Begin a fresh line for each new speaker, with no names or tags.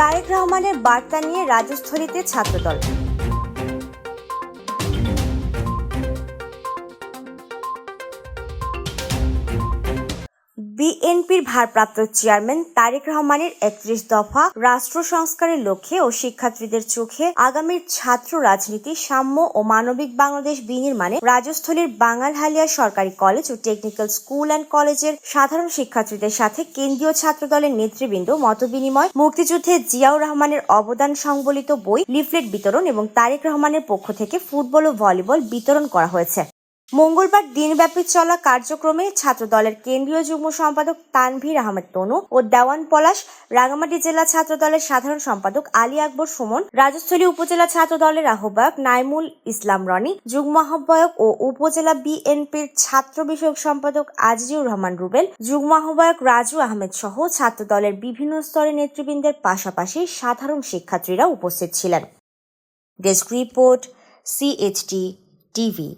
তারেক রহমানের বার্তা নিয়ে রাজস্থলীতে ছাত্রদল। বিএনপির ভারপ্রাপ্ত চেয়ারম্যান তারেক রহমানের একত্রিশ দফা রাষ্ট্র সংস্কারের লক্ষ্যে ও শিক্ষার্থীদের চোখে আগামীর ছাত্র রাজনীতি, সাম্য ও মানবিক বাংলাদেশ বিনির্মাণে রাজস্থলীর বাঙালহালিয়া সরকারি কলেজ ও টেকনিক্যাল স্কুল অ্যান্ড কলেজের সাধারণ শিক্ষার্থীদের সাথে কেন্দ্রীয় ছাত্র দলের নেতৃবৃন্দ মতবিনিময়, মুক্তিযুদ্ধে জিয়াউর রহমানের অবদান সংবলিত বই, লিফলেট বিতরণ এবং তারেক রহমানের পক্ষ থেকে ফুটবল ও ভলিবল বিতরণ করা হয়েছে। মঙ্গলবার দিনব্যাপী চলা কার্যক্রমে ছাত্রদলের কেন্দ্রীয় যুগ্ম সম্পাদক তানভীর আহমেদ তনু ও দেওয়ান পলাশ রাঙামাটি জেলা ছাত্রদলের সাধারণ সম্পাদক আলী আকবর সুমন, রাজস্থলী উপজেলা ছাত্রদলের আহ্বায়ক নাইমুল ইসলাম রনি, যুগ্ম আহ্বায়ক ও উপজেলা বিএনপির ছাত্র বিষয়ক সম্পাদক আজিজুর রহমান রুবেল, যুগ্ম আহ্বায়ক রাজু আহমেদ সহ ছাত্রদলের বিভিন্ন স্তরের নেতৃবৃন্দের পাশাপাশি সাধারণ শিক্ষার্থীরা উপস্থিত ছিলেন। Desk report, CHT TV.